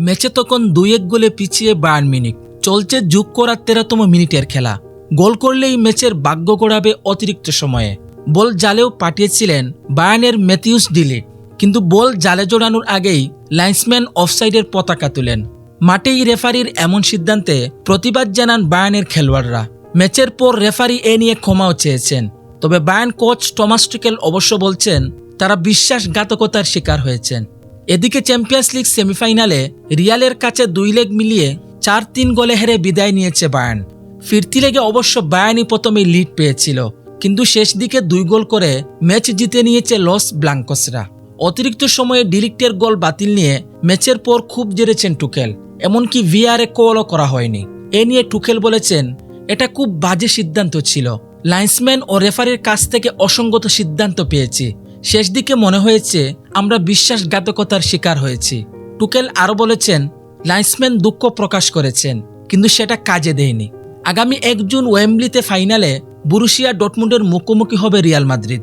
ম্যাচে তখন দুই এক গোলে পিছিয়ে বায়ার্ন মিনিট চলছে যোগ করা তেরোতম মিনিটের খেলা। গোল করলেই ম্যাচের ভাগ্য গড়াবে অতিরিক্ত সময়ে। বল জালেও পাঠিয়েছিলেন বায়ানের ম্যাথিউস ডিলিট। কিন্তু বল জালে জোড়ানোর আগেই লাইন্সম্যান অফসাইডের পতাকা তুলেন। মাঠেই রেফারির এমন সিদ্ধান্তে প্রতিবাদ জানান বায়ানের খেলোয়াড়রা। ম্যাচের পর রেফারি এ নিয়ে ক্ষমাও চেয়েছেন। তবে বায়ান কোচ টমাস টুকেল অবশ্য বলছেন, তারা বিশ্বাসঘাতকতার শিকার হয়েছেন। এদিকে চ্যাম্পিয়ন্স লিগ সেমিফাইনালে রিয়ালের কাছে দুই লেগ মিলিয়ে চার তিন গোলে হেরে বিদায় নিয়েছে বায়ান ফিরতি লেগে অবশ্য বায়ানই প্রথমে লিড পেয়েছিল, কিন্তু শেষ দিকে দুই গোল করে ম্যাচ জিতে নিয়েছে লস ব্লাঙ্কসরা অতিরিক্ত সময়ে ডিলিক্টের গোল বাতিল নিয়ে ম্যাচের পর খুব জেরেছেন টুকেল, এমনকি ভিআরএ কলও করা হয়নি। এ নিয়ে টুকেল বলেছেন, এটা খুব বাজে সিদ্ধান্ত ছিল। লাইন্সম্যান ও রেফারির কাছ থেকে অসঙ্গত সিদ্ধান্ত পেয়েছি। শেষ দিকে মনে হয়েছে আমরা বিশ্বাসঘাতকতার শিকার হয়েছি। টুকেল আরও বলেছেন, লাইন্সম্যান দুঃখ প্রকাশ করেছেন, কিন্তু সেটা কাজে দেয়নি। আগামী এক জুন ওয়েম্বলিতে ফাইনালে বুরুশিয়া ডটমুন্ডের মুখোমুখি হবে রিয়াল মাদ্রিদ।